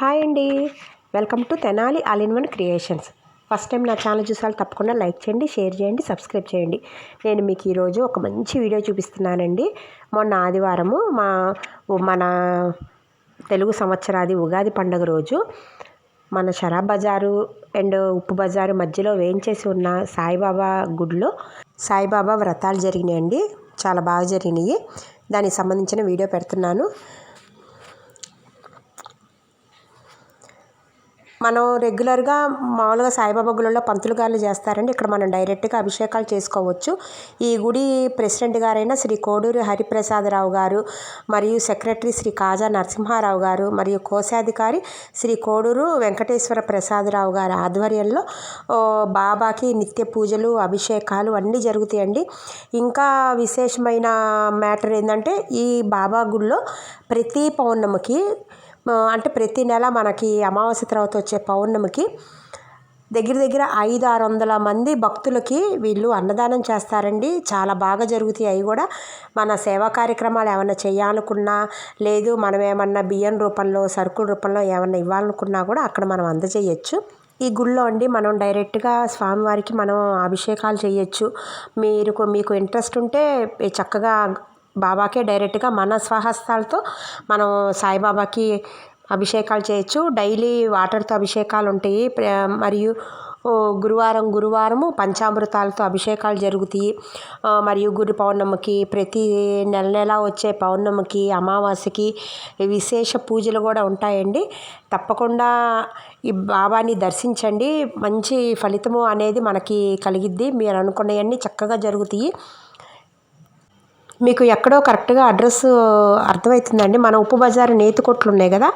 Hi అండి. Welcome to Tenali all in one creations. First time నా channel చూసాలి తప్పకుండా లైక్ చేయండి షేర్ చేయండి సబ్స్క్రైబ్ చేయండి. నేను మీకు ఈరోజు ఒక మంచి వీడియో చూపిస్తున్నానండి. మొన్న ఆదివారము మా మన తెలుగు సంవత్సరాది ఉగాది పండుగ రోజు మన షరాబ్ బజారు అండ్ ఉప్పు బజారు మధ్యలో వేయించేసి ఉన్న సాయిబాబా గుడిలో సాయిబాబా వ్రతాలు జరిగినాయండి. చాలా బాగా జరిగినాయి. దానికి సంబంధించిన వీడియో పెడుతున్నాను. మనం రెగ్యులర్గా మామూలుగా సాయిబాబా గుళ్ళలో పంతులు గారు చేస్తారండి. ఇక్కడ మనం డైరెక్ట్గా అభిషేకాలు చేసుకోవచ్చు. ఈ గుడి ప్రెసిడెంట్ గారైన శ్రీ కోడూరి హరిప్రసాదరావు గారు మరియు సెక్రటరీ శ్రీ కాజా నరసింహారావు గారు మరియు కోశాధికారి శ్రీ కోడూరు వెంకటేశ్వర ప్రసాదరావు గారి ఆధ్వర్యంలో బాబాకి నిత్య పూజలు అభిషేకాలు అన్నీ జరుగుతాయండి. ఇంకా విశేషమైన మ్యాటర్ ఏంటంటే ఈ బాబా గుళ్ళో ప్రతి పౌర్ణమికి అంటే ప్రతి నెల మనకి అమావాస్య తర్వాత వచ్చే పౌర్ణమికి దగ్గర దగ్గర ఐదు ఆరు వందల మంది భక్తులకి వీళ్ళు అన్నదానం చేస్తారండి. చాలా బాగా జరుగుతాయి. అవి కూడా మన సేవా కార్యక్రమాలు ఏమైనా చేయాలనుకున్నా లేదు మనం ఏమన్నా బియ్యం రూపంలో సరుకుల రూపంలో ఏమన్నా ఇవ్వాలనుకున్నా కూడా అక్కడ మనం అందజేయచ్చు. ఈ గుళ్ళో అండి మనం డైరెక్ట్గా స్వామివారికి మనం అభిషేకాలు చేయొచ్చు. మీరు మీకు ఇంట్రెస్ట్ ఉంటే చక్కగా బాబాకే డైరెక్ట్గా మన స్వహస్తాలతో మనం సాయిబాబాకి అభిషేకాలు చేయొచ్చు. డైలీ వాటర్తో అభిషేకాలు ఉంటాయి. మరియు గురువారం గురువారము పంచామృతాలతో అభిషేకాలు జరుగుతాయి. మరియు గురు పౌర్ణమికి ప్రతి నెల నెల వచ్చే పౌర్ణమికి అమావాస్యకి విశేష పూజలు కూడా ఉంటాయండి. తప్పకుండా ఈ బాబాని దర్శించండి. మంచి ఫలితము అనేది మనకి కలిగిద్ది. మీరు అనుకున్నవన్నీ చక్కగా జరుగుతాయి. మీకు ఎక్కడో కరెక్ట్గా అడ్రస్ అర్థమవుతుందండి మన ఉప్పు బజారు నేతి కొట్లు ఉన్నాయి కదా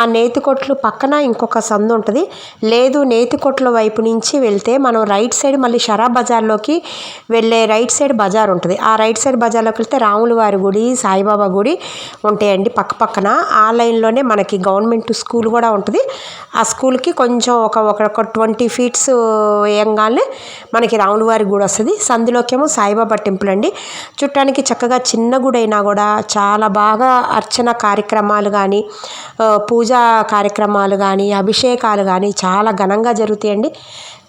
ఆ నేతి కొట్లు పక్కన ఇంకొక సందు ఉంటుంది. లేదు నేతి కొట్ల వైపు నుంచి వెళ్తే మనం రైట్ సైడ్ మళ్ళీ షరాబ్ బజార్లోకి వెళ్ళే రైట్ సైడ్ బజార్ ఉంటుంది. ఆ రైట్ సైడ్ బజార్లోకి వెళ్తే రాముల వారి గుడి సాయిబాబా గుడి ఉంటాయండి పక్క పక్కన. ఆ లైన్లోనే మనకి గవర్నమెంట్ స్కూల్ కూడా ఉంటుంది. ఆ స్కూల్కి కొంచెం ఒక ఒక ట్వంటీ ఫీట్స్ వేయంగానే మనకి రాముల వారి గుడి వస్తుంది. సందులోకేమో సాయిబాబా టెంపుల్ అండి. చుట్టానికి చక్కగా చిన్న గుడైనా కూడా చాలా బాగా అర్చన కార్యక్రమాలు కానీ పూజా కార్యక్రమాలు కానీ అభిషేకాలు కానీ చాలా ఘనంగా జరుగుతాయండి.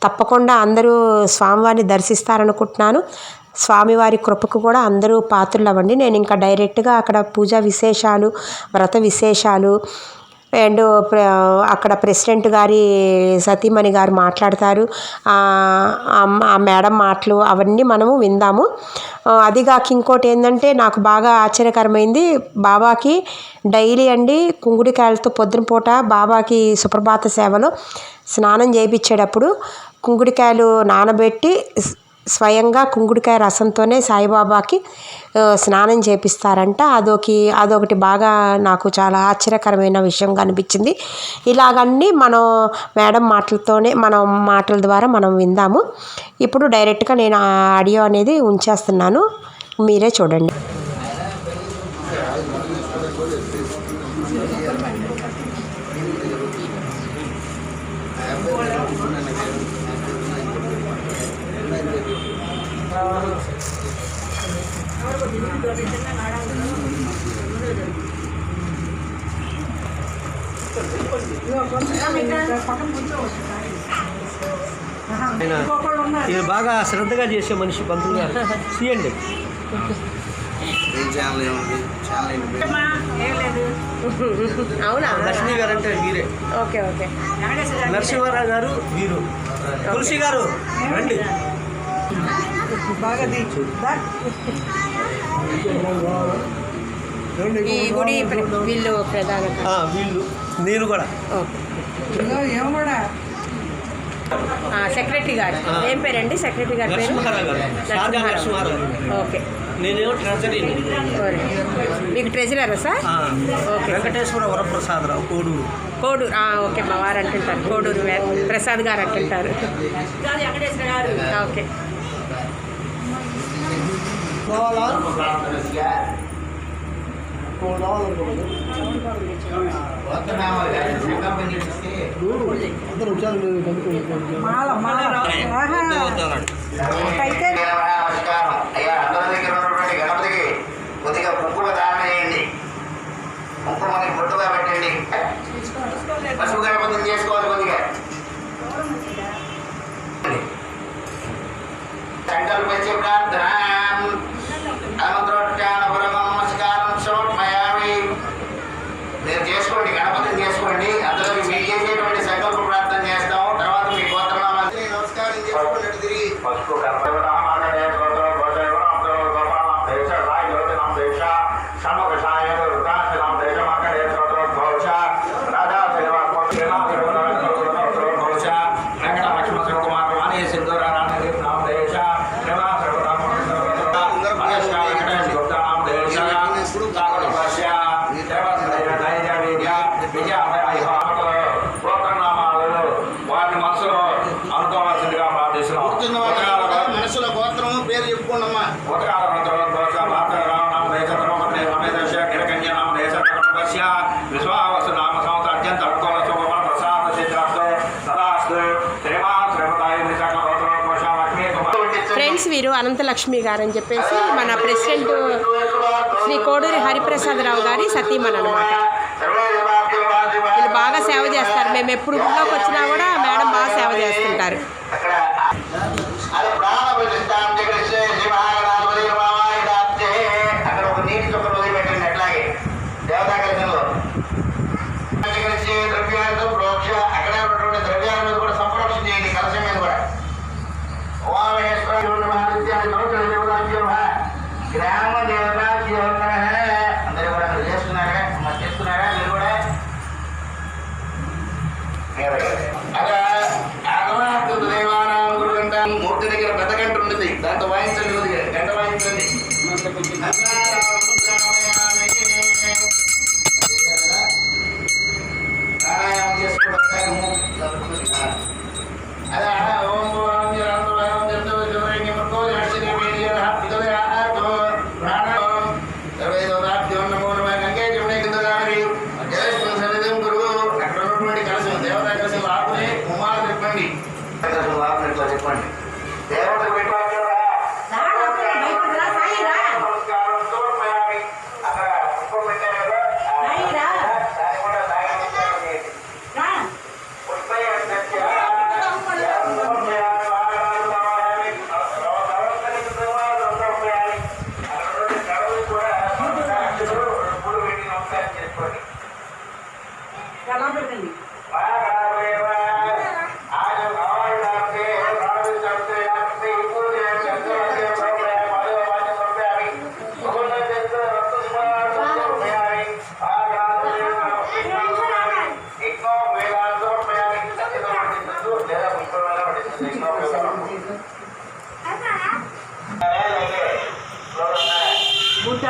తప్పకుండా అందరూ స్వామివారిని దర్శిస్తారనుకుంటున్నాను. స్వామివారి కృపకు కూడా అందరూ పాత్రలు అవ్వండి. నేను ఇంకా డైరెక్ట్గా అక్కడ పూజా విశేషాలు వ్రత విశేషాలు అండ్ అక్కడ ప్రెసిడెంట్ గారి సతీమణి గారు మాట్లాడతారు. ఆ మేడం మాటలు అవన్నీ మనము విందాము. అది కాక ఇంకోటి ఏంటంటే నాకు బాగా ఆశ్చర్యకరమైంది బాబాకి డైలీ అండి కుంగుడికాయలతో పొద్దున పూట బాబాకి సుప్రభాత సేవలో స్నానం చేయించేటప్పుడు కుంగుడికాయలు నానబెట్టి స్వయంగా కుంకుడికాయ రసంతోనే సాయిబాబాకి స్నానం చేపిస్తారంట. అదొకటి అదొకటి బాగా నాకు చాలా ఆశ్చర్యకరమైన విషయంగా అనిపించింది ఇలాగన్నీ మనం మేడం మాటలతోనే మనం మాటల ద్వారా మనం విందాము. ఇప్పుడు డైరెక్ట్గా నేను ఆ ఆడియో అనేది ఉంచేస్తున్నాను. మీరే చూడండి. ఇది బాగా శ్రద్ధగా చేసే మనిషి పంతులు గారు. తీయండి. అవునా? లక్ష్మి గారు అంటే వీరే. Okay okay. నరసింహారావు గారు వీరు. తులసి గారు రండి. ఈ గుడి వీళ్ళు ప్రధాన వీళ్ళు. నేను కూడా. సెక్రటరీ గారు. ఏం పేరండి? సెక్రటరీ గారి పేరు? ఓకే. నేనేమో ట్రెజరీ మీకు ట్రెజరరా sir? Okay. Venkateswara Varaprasadarao Koduru. Koduru. Okay మా వారు అంటుంటారు. కోడూరు ప్రసాద్ గారు అంటుంటారు. ఓకే. కావాలా అందరు వచ్చారు అయ్యా దగ్గర కొద్దిగా కుంకుమ దానం చేయండి కుంకుమని బొట్టుగా పెట్టండి పశువు గణపతిని చేసుకోవాలి కొద్దిగా సెంటర్ వచ్చే ప్రార్థన విశ్వావసు నామ సంవత్సర అత్యంత అనుకూల శుభమ ప్రసాద సిద్ధాస్తు సదాస్తు శ్రీమాన్ శ్రీమతాయి ఫ్రెండ్స్ వీరు అనంతలక్ష్మి గారు అని చెప్పేసి మన ప్రెసిడెంట్ శ్రీ కోడూరి హరిప్రసాద్ రావు గారి సతీమన్ అనమాట వీళ్ళు బాగా సేవ చేస్తారు. మేము ఎప్పుడు ఊళ్ళోకి వచ్చినా కూడా మేడం బాగా సేవ చేస్తుంటారు అక్కడ అది ప్రాణ ప్రతిష్టాం జగరిస్తే శివాగణాధిపతి రమాయిదాత్తే అక్కడ ఒక నీటి చుక్క వదిలిపెట్టండి అట్లాగే దేవతా కలిసంలో జగరిస్తే ద్రవ్యాలతో ప్రోక్ష అక్కడ ఉన్నటువంటి ద్రవ్యాల మీద కూడా సంప్రోక్షణ చేయండి కలశం మీద కూడా ఓమేశ్వర మహావిద్యాలయ నూతన దేవతాభ్యో నమః. గ్రామ దేవతాభ్యో నమః. అందరూ కూడా మీరు చేస్తున్నారా మరి చేస్తున్నారా మీరు కూడా అలా ఆగమార్థ దేవానాం గురుగంట మూర్తి దగ్గర పెద్ద గంట ఉంటుంది దాంతో వాయించండి కొద్దిగా గంట వాయించండి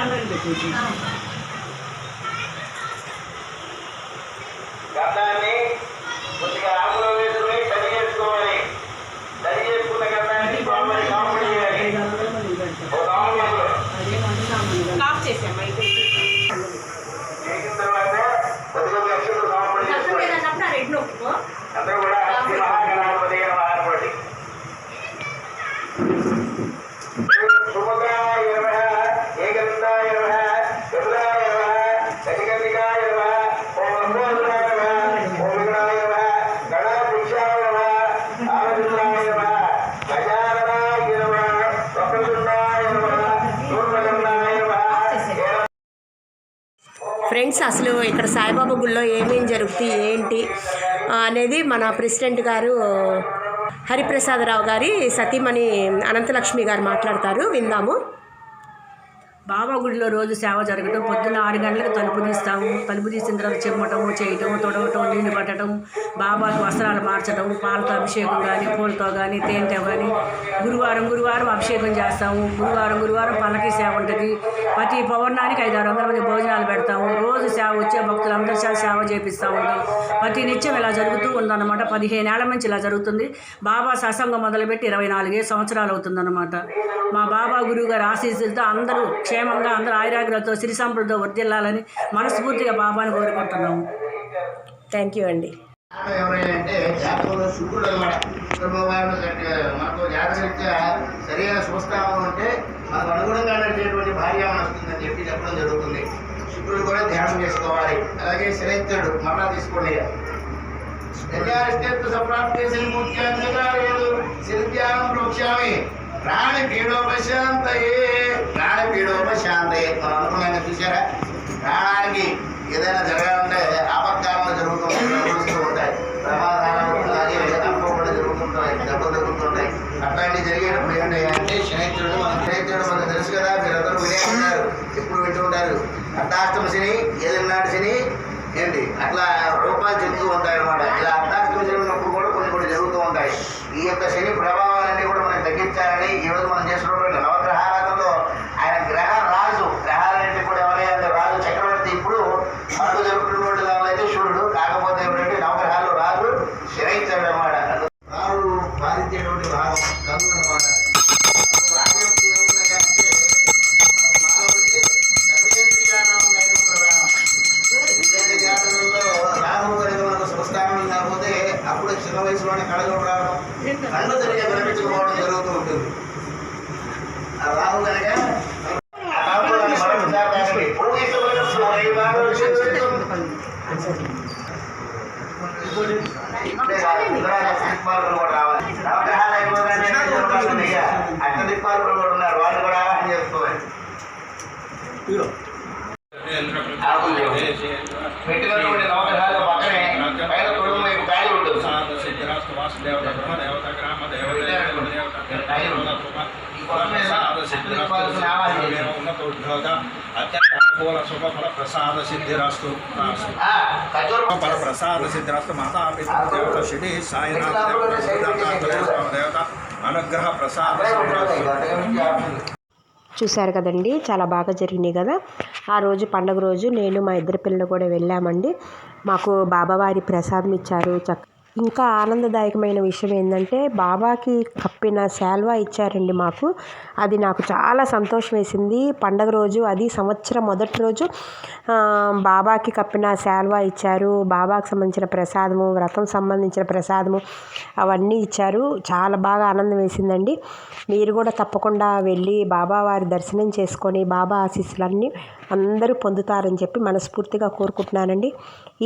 గంధాన్ని ఫ్రెండ్స్ అసలు ఇక్కడ సాయిబాబా గుళ్ళో ఏమేం జరుగుతాయి ఏంటి అనేది మన ప్రెసిడెంట్ గారు హరిప్రసాదరావు గారి సతీమణి అనంతలక్ష్మి గారు మాట్లాడతారు. విందాము. బాబా గుడిలో రోజు సేవ జరగటం పొద్దున్న ఆరు గంటలకు తలుపు తీస్తాము. తలుపు తీసిన తర్వాత చెమ్మటము చేయటం తొడవటం నీళ్ళు పట్టడం బాబాకు వస్త్రాలు మార్చడం పాలతో అభిషేకం కానీ పూలతో కానీ తేనెతో కానీ గురువారం గురువారం అభిషేకం చేస్తాము. గురువారం గురువారం పల్లకి సేవ ఉంటుంది. ప్రతి పౌర్ణానికి ఐదు ఆరు వందల మంది భోజనాలు పెడతాము. రోజు సేవ వచ్చే భక్తులందరి సేవ చేపిస్తూ ఉంటాం ప్రతి నిత్యం ఇలా జరుగుతూ ఉందన్నమాట. పదిహేను ఏళ్ళ నుంచి ఇలా జరుగుతుంది. బాబా సత్సంగం మొదలుపెట్టి ఇరవై నాలుగే సంవత్సరాలు అవుతుందన్నమాట. మా బాబా గురువు గారి ఆశీస్సులతో అందరూ క్షేమంగా అందరూ ఆయురాగ్రహంతో సిరి సంపదతో వర్దిల్లాలని మనస్ఫూర్తిగా బాబాని కోరుకుంటున్నాము. థ్యాంక్ యూ అండి. మనకు జాతకరీత్యా సరైన శుభస్థానం ఉంటే మనకు అనుగుణంగా నడిచేటువంటి భార్యామని వస్తుందని చెప్పి చెప్పడం జరుగుతుంది. శుక్రుడు కూడా ధ్యానం చేసుకోవాలి. అలాగే శనిత్రుడు మరలా తీసుకోండి. సంప్రాప్తి ప్రాణ పీడోపశాంతయే మనం అనుకున్నాక చూసారా ప్రాణానికి ఏదైనా జరగాలంటే ఆపత్కాలంలో జరుగుతూ జరుగుతూ ఉంటాయి. ప్రమాదాలు అలాగే అనుకోకుండా జరుగుతుంటాయి దెబ్బలు జరుగుతుంటాయి అట్లాంటివి జరిగేటప్పుడు ఏంటి అంటే శనిత్రుడు మన శనిత్రుడు మనకు తెలుసు కదా మీరందరూ వినే ఉంటారు ఎప్పుడు వింటూ ఉంటారు. అర్ధాష్టమ శని ఏదన్నాడు శని? ఏంటి? అట్లా రూపాలు చెప్తూ ఉంటాయి అనమాట ఇలా అర్ధాష్టమ శని ఉన్నప్పుడు కూడా కొన్ని కొన్ని జరుగుతూ ఉంటాయి. ఈ యొక్క శని ప్రభావం ఇచ్చారని మనం ఈ రోజు మనం చేసినటువంటి ప్రసాద సిద్ధిరస్తు ప్రసాద సిద్ధిరస్తు మాతా పితృ దేవత షిడి సాయినాథ దేవత అనుగ్రహ ప్రసాద సిద్ధిరస్తు చూశారు కదండి చాలా బాగా జరిగినాయి కదా. ఆ రోజు పండుగ రోజు నేను మా ఇద్దరు పిల్లలు కూడా వెళ్ళామండి. మాకు బాబావారి ప్రసాదం ఇచ్చారు చక్క ఇంకా ఆనందదాయకమైన విషయం ఏంటంటే బాబాకి కప్పిన శాల్వా ఇచ్చారండి మాకు. అది నాకు చాలా సంతోషం వేసింది. పండగ రోజు అది సంవత్సరం మొదటి రోజు బాబాకి కప్పిన శాల్వా ఇచ్చారు. బాబాకి సంబంధించిన ప్రసాదము వ్రతం సంబంధించిన ప్రసాదము అవన్నీ ఇచ్చారు. చాలా బాగా ఆనందం వేసిందండి. మీరు కూడా తప్పకుండా వెళ్ళి బాబా వారి దర్శనం చేసుకొని బాబా ఆశీస్సులన్నీ అందరూ పొందుతారని చెప్పి మనస్ఫూర్తిగా కోరుకుంటున్నానండి.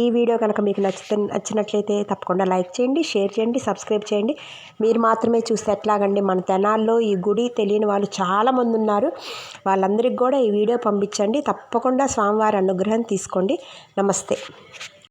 ఈ వీడియో కనుక మీకు నచ్చితే నచ్చినట్లయితే తప్పకుండా లైక్ చేయండి షేర్ చేయండి సబ్స్క్రైబ్ చేయండి. మీరు మాత్రమే చూస్తే ఎట్లాగండి మన తెనాల్లో ఈ గుడి తెలియని వాళ్ళు చాలామంది ఉన్నారు. వాళ్ళందరికీ కూడా ఈ వీడియో పంపించండి. తప్పకుండా స్వామివారి అనుగ్రహం తీసుకోండి. నమస్తే.